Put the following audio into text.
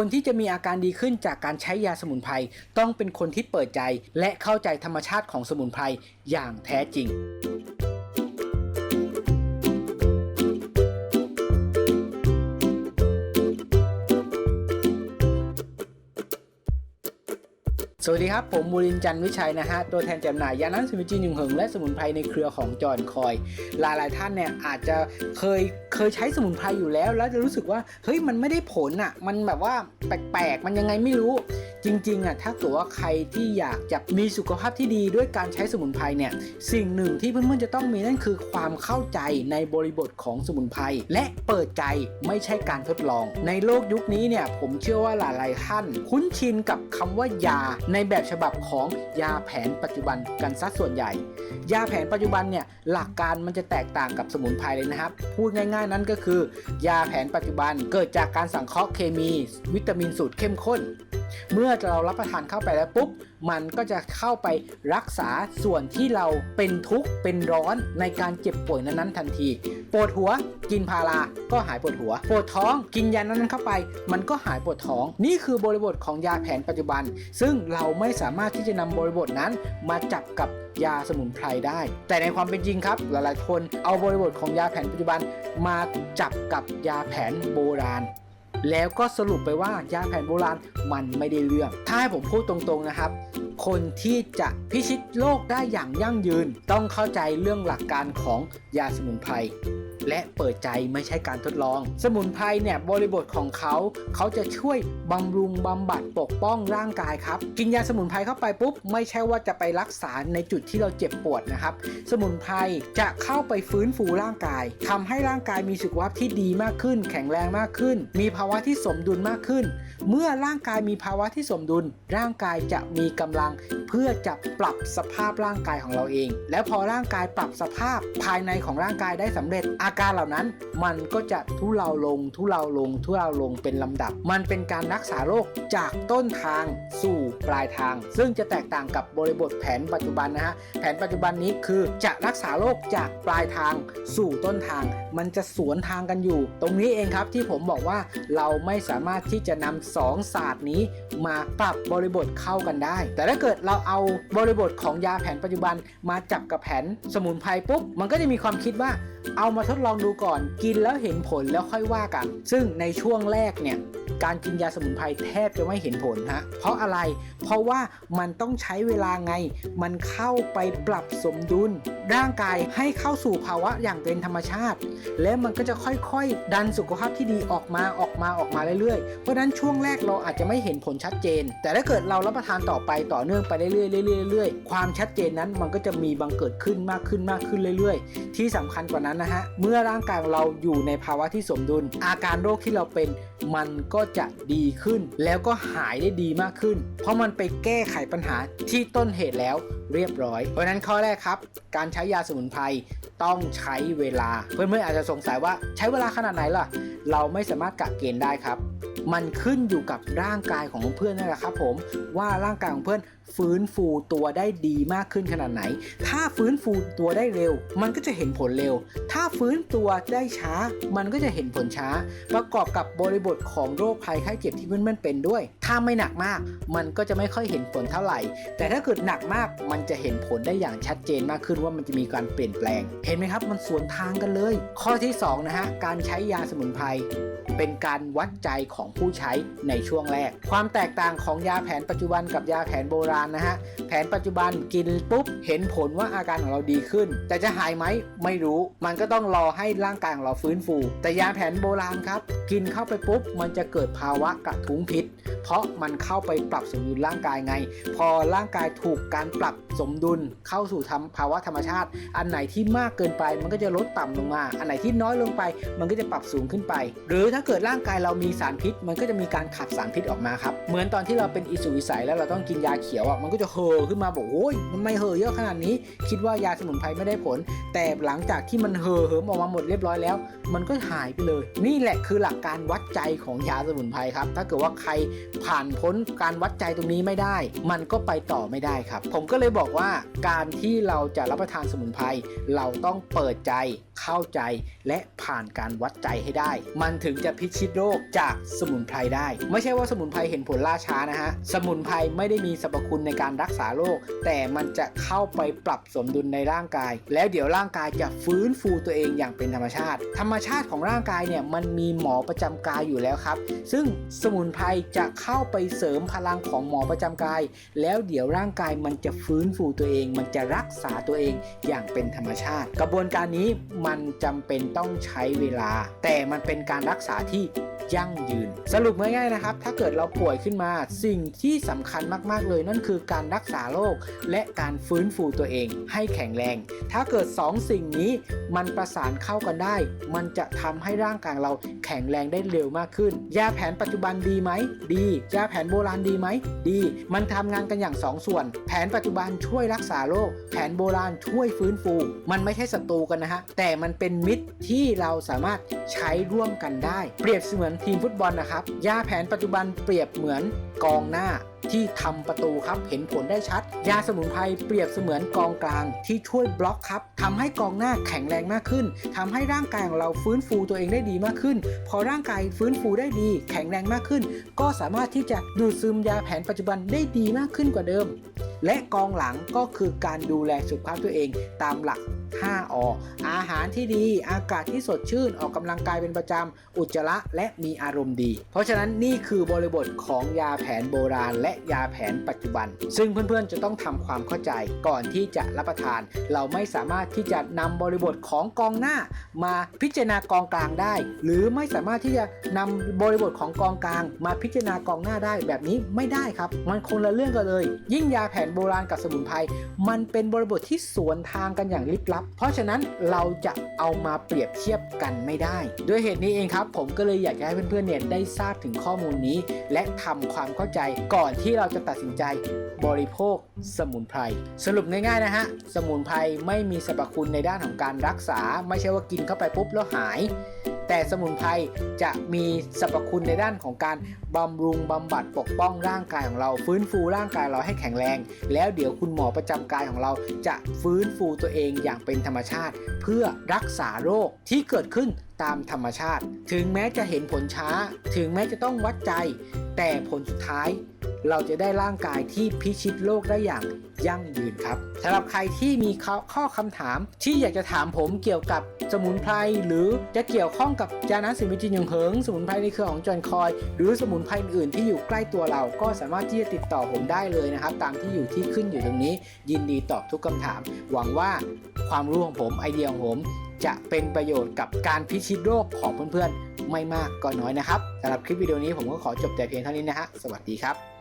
คนที่จะมีอาการดีขึ้นจากการใช้ยาสมุนไพรต้องเป็นคนที่เปิดใจ และเข้าใจธรรมชาติของสมุนไพรอย่างแท้จริง สวัสดีครับ ผมมูรินจันวิชัยนะฮะ ตัวแทนจำหน่ายยานั้นสมุนจีหนึ่งหึงและสมุนไพรในเครือของจอห์นคอย หลายหลายท่านเนี่ยอาจจะเคยเคยใช้สมุนไพรอยู่แล้ว แล้วจะรู้สึกว่าเฮ้ยมันไม่ได้ผลอะ มันแบบว่า แปลกๆ มันยังไงไม่รู้ จริงๆอะถ้าเกิดว่าใครที่อยากจะมีสุขภาพที่ดีด้วยการใช้สมุนไพรเนี่ยสิ่งหนึ่งที่เพื่อนๆจะต้องมีนั่นคือความเข้าใจในบริบทของสมุนไพรและเปิดใจไม่ใช่การทดลอง ในโลกยุคนี้เนี่ยผมเชื่อว่าหลายๆท่าน คุ้นชินกับคำว่ายาในแบบฉบับของยาแผนปัจจุบันกันซะส่วนใหญ่ ยาแผนปัจจุบันเนี่ยหลักการมันจะแตกต่างกับสมุนไพรเลยนะครับ พูดง่าย ๆ นั่นก็คือ ยาแผนปัจจุบันเกิดจากการสังเคราะห์เคมีวิตามินสูตรเข้มข้น เมื่อเรารับประทานเข้าไปแล้วปุ๊บ มันก็จะเข้าไปรักษาส่วนที่เราเป็นทุกข์เป็นร้อนในการเจ็บป่วยนั้นๆทันที ปวดหัวกินพาราก็หายปวดหัว ปวดท้องกินยานั้นๆเข้าไป มันก็หายปวดท้อง นี่คือบริบทของยาแผนปัจจุบัน ซึ่งเราไม่สามารถที่จะนำบริบทนั้นมาจับกับยาสมุนไพรได้ แต่ในความเป็นจริงครับ หลายๆคนเอาบริบทของยาแผนปัจจุบันมาจับกับยาแผนโบราณ แล้วก็สรุปไปว่ายาแผนโบราณมันไม่ได้เรื่อง ถ้าให้ผมพูดตรงๆนะครับ คนที่จะพิชิตโลกได้อย่างยั่งยืน ต้องเข้าใจเรื่องหลักการของยาสมุนไพร และเปิดใจไม่ใช่การทดลอง สมุนไพรเนี่ยบริบทของเขา เขาจะช่วยบำรุงบำบัดปกป้องร่างกายครับ กินยาสมุนไพรเข้าไปปุ๊บ ไม่ใช่ว่าจะไปรักษาในจุดที่เราเจ็บปวดนะครับ สมุนไพรจะเข้าไปฟื้นฟูร่างกายทำให้ร่างกายมีสุขภาพที่ดีมากขึ้น แข็งแรงมากขึ้น มีภาวะที่สมดุลมากขึ้น เมื่อร่างกายมีภาวะที่สมดุล ร่างกายจะมีกำลังเพื่อจะปรับสภาพร่างกายของเราเอง แล้วพอร่างกายปรับสภาพภายในของร่างกายได้สำเร็จอาการเหล่านั้นมันก็จะทุเลาลงทุเลาลงทุเลาลงเป็นลำดับ มันเป็นการรักษาโรคจากต้นทางสู่ปลายทาง ซึ่งจะแตกต่างกับบริบทแผนปัจจุบันนะฮะแผนปัจจุบันนี้คือจะรักษาโรคจากปลายทางสู่ต้นทาง มันจะสวนทางกันอยู่ ตรงนี้เองครับที่ผมบอกว่าเราไม่สามารถที่จะนำสองศาสตร์นี้มาปรับบริบทเข้ากันได้ แต่ถ้าเกิดเราเอาบริบทของยาแผนปัจจุบันมาจับกับแผนสมุนไพรปุ๊บมันก็จะมีความคิดว่าเอามาทดลองลองดูก่อนกินแล้วเห็นผลแล้วค่อยว่ากัน ซึ่งในช่วงแรกเนี่ยการกินยาสมุนไพรแทบจะไม่เห็นผลฮะ เพราะอะไร เพราะว่ามันต้องใช้เวลาไง มันเข้าไปปรับสมดุล ร่างกายให้เข้าสู่ภาวะอย่างเป็นธรรมชาติ และมันก็จะค่อยๆ ดันสุขภาพที่ดีออกมาออกมาออกมาเรื่อยๆ เพราะนั้นช่วงแรกเราอาจจะไม่เห็นผลชัดเจน แต่ถ้าเกิดเรารับประทานต่อไปต่อเนื่องไปเรื่อยๆเรื่อยๆเรื่อยๆความชัดเจนนั้นมันก็จะมีบังเกิดขึ้นมากขึ้นมากขึ้นเรื่อย ๆ ที่สำคัญกว่านั้นนะฮะ เมื่อร่างกายของเราอยู่ในภาวะที่สมดุล อาการโรคที่เราเป็นมันก็จะดีขึ้น แล้วก็หายได้ดีมากขึ้น เพราะมันไปแก้ไขปัญหาที่ต้นเหตุแล้วเรียบร้อย เพราะฉะนั้นข้อแรกครับ การใช้ยาสมุนไพรต้องใช้เวลา เพื่อนๆอาจจะสงสัยว่าใช้เวลาขนาดไหนล่ะ เราไม่สามารถกะเกณฑ์ได้ครับมันขึ้นอยู่กับร่างกายของเพื่อนนั่นแหละครับผมว่าร่างกายของเพื่อนฟื้นฟูตัวได้ดีมากขึ้นขนาดไหน ถ้า ฟื้นฟูตัวได้เร็ว มันก็จะเห็นผลเร็ว ถ้าฟื้นตัวได้ช้า มันก็จะเห็นผลช้า ประกอบกับบริบทของโรคภัยไข้เจ็บที่เพื่อนๆเป็นด้วย ถ้าไม่หนักมาก มันก็จะไม่ค่อยเห็นผลเท่าไหร่ แต่ถ้าเกิดหนักมาก มันจะเห็นผลได้อย่างชัดเจนมากขึ้นว่ามันจะมีการเปลี่ยนแปลง เห็นไหมครับ มันสวนทางกันเลย ข้อที่สองนะฮะ การใช้ยาสมุนไพรเป็นการวัดใจของผู้ใช้ในช่วงแรก ความแตกต่างของยาแผนปัจจุบันกับยาแผนโบราณนะฮะ แผนปัจจุบันกินปุ๊บ เห็นผลว่าอาการของเราดีขึ้น แต่จะหายไหมไม่รู้ มันก็ต้องรอให้ร่างกายของเราฟื้นฟู แต่ยาแผนโบราณครับ กินเข้าไปปุ๊บ มันจะเกิดภาวะกระทุ้งพิษ เพราะมันเข้าไปปรับสมดุลร่างกายไง พอร่างกายถูกการปรับสมดุลเข้าสู่ทำภาวะธรรมชาติ อันไหนที่มากเกินไป มันก็จะลดต่ำลงมา อันไหนที่น้อยลงไป มันก็จะปรับสูงขึ้นไป หรือถ้าเกิดร่างกายเรามีสารพิษ มันก็จะมีการขับสารพิษออกมาครับ เหมือนตอนที่เราเป็นอิสุวิสัยแล้วเราต้องกินยาเขียวอะ มันก็จะเห่อขึ้นมาบอกโอ้ยทำไม่เห่อเยอะขนาดนี้คิดคิดว่ายาสมุนไพรไม่ได้ผล แต่หลังจากที่มันเห่อเหิมออกมาหมดเรียบร้อยแล้ว มันก็หายไปเลย นี่แหละคือหลักการวัดใจของยาสมุนไพรครับ ถ้าเกิดว่าใครผ่านพ้นการวัดใจตรงนี้ไม่ได้ มันก็ไปต่อไม่ได้ครับ ผมก็เลยบอกว่าการที่เราจะรับประทานสมุนไพรเราต้องเปิดใจเข้าใจและผ่านการวัดใจให้ได้ มันถึงจะพิชิตโรคจากสมุนไพรได้ ไม่ใช่ว่าสมุนไพรเห็นผลล่าช้านะฮะสมุนไพรไม่ได้มีสรรพคุณในการรักษาโรคแต่มันจะเข้าไปปรับสมดุลในร่างกาย แล้วเดี๋ยวร่างกายจะฟื้นฟูตัวเองอย่างเป็นธรรมชาติ ธรรมชาติของร่างกายเนี่ยมันมีหมอประจำกายอยู่แล้วครับ ซึ่งสมุนไพรจะเข้าไปเสริมพลังของหมอประจำกาย แล้วเดี๋ยวร่างกายมันจะฟื้นฟูตัวเอง มันจะรักษาตัวเองอย่างเป็นธรรมชาติ กระบวนการนี้มันจำเป็นต้องใช้เวลา แต่มันเป็นการรักษาที่ ยั่งยืน สรุปง่ายๆนะครับ ถ้าเกิดเราป่วยขึ้นมาสิ่งที่สำคัญมากๆเลย นั่นคือการรักษาโรคและการฟื้นฟูตัวเองให้แข็งแรง ถ้าเกิด 2สิ่งนี้มันประสานเข้ากันได้ มันจะทำให้ร่างกายเราแข็งแรงได้เร็วมากขึ้น ยาแผนปัจจุบันดีไหม ดี ยาแผนโบราณดีไหม ดี มันทำงานกันอย่าง2ส่วน แผนปัจจุบันช่วยรักษาโรค แผนโบราณช่วยฟื้นฟู มันไม่ใช่ศัตรูกันนะฮะ แต่มันเป็นมิตรที่เราสามารถใช้ร่วมกันได้ เปรียบเสมือนทีมฟุตบอลนะครับยาแผนปัจจุบันเปรียบเหมือนกองหน้าที่ทำประตูครับเห็นผลได้ชัด ยาสมุนไพรเปรียบเสมือนกองกลาง ที่ช่วยบล็อกครับทำให้กองหน้าแข็งแรงมากขึ้นทำให้ร่างกายของเราฟื้นฟูตัวเองได้ดีมากขึ้น พอร่างกายฟื้นฟูได้ดี แข็งแรงมากขึ้น ก็สามารถที่จะดูดซึมยาแผนปัจจุบันได้ดีมากขึ้นกว่าเดิม และกองหลังก็คือการดูแลสุขภาพตัวเองตามหลัก 5ออาหารที่ดี อากาศที่สดชื่น ออกกำลังกายเป็นประจำ อุจจาระและมีอารมณ์ดี เพราะฉะนั้นนี่คือบริบทของยาแผนโบราณ และยาแผนปัจจุบัน ซึ่งเพื่อนๆจะต้องทำความเข้าใจก่อนที่จะรับประทาน เราไม่สามารถที่จะนำบริบทของกองหน้า มาพิจารณากองกลางได้ หรือไม่สามารถที่จะนำบริบทของกองกลาง มาพิจารณากองหน้าได้แบบนี้ไม่ได้ครับ มันคนละเรื่องกันเลย ยิ่งยาแผนโบราณกับสมุนไพรมันเป็นบริบทที่สวนทางกันอย่างลิบลับ เพราะฉะนั้นเราจะเอามาเปรียบเทียบกันไม่ได้ ด้วยเหตุนี้เองครับ ผมก็เลยอยากจะให้เพื่อนๆเนี่ยได้ทราบถึงข้อมูลนี้ และทำความเข้าใจก่อนที่เราจะตัดสินใจบริโภคสมุนไพรสรุปง่ายๆนะฮะสมุนไพรไม่มีสรรพคุณในด้านของการรักษา ไม่ใช่ว่ากินเข้าไปปุ๊บแล้วหาย แต่สมุนไพรจะมีสรรพคุณในด้านของการบำรุงบำบัดปกป้องร่างกายของเรา ฟื้นฟูร่างกายเราให้แข็งแรง แล้วเดี๋ยวคุณหมอประจำกายของเราจะฟื้นฟูตัวเองอย่างเป็นธรรมชาติ เพื่อรักษาโรคที่เกิดขึ้นตามธรรมชาติ ถึงแม้จะเห็นผลช้า ถึงแม้จะต้องวัดใจ แต่ผลสุดท้าย เราจะได้ร่างกายที่พิชิตโลกได้อย่าง ยั่งยืนครับสำหรับใครที่มีข้อขอคำถาม ที่อยากจะถามผมเกี่ยวกับสมุนไพรหรือจะเกี่ยวข้องกับยานะสิมิจินยงเหิงสมุนไพรในเครือของจอนคอย หรือสมุนไพรอื่นที่อยู่ใกล้ตัวเราก็สามารถที่จะติดต่อผมได้เลยนะครับ ตามที่อยู่ที่ขึ้นอยู่ตรงนี้ ยินดีตอบทุกคำถาม หวังว่าความรู้ของผมไอเดียของผม จะเป็นประโยชน์กับการพิชิตโรคของเพื่อนๆไม่มากก็น้อยนะครับสำหรับคลิปวิดีโอนี้ผมก็ขอจบแต่เพียงเท่านี้นะฮะสวัสดีครับ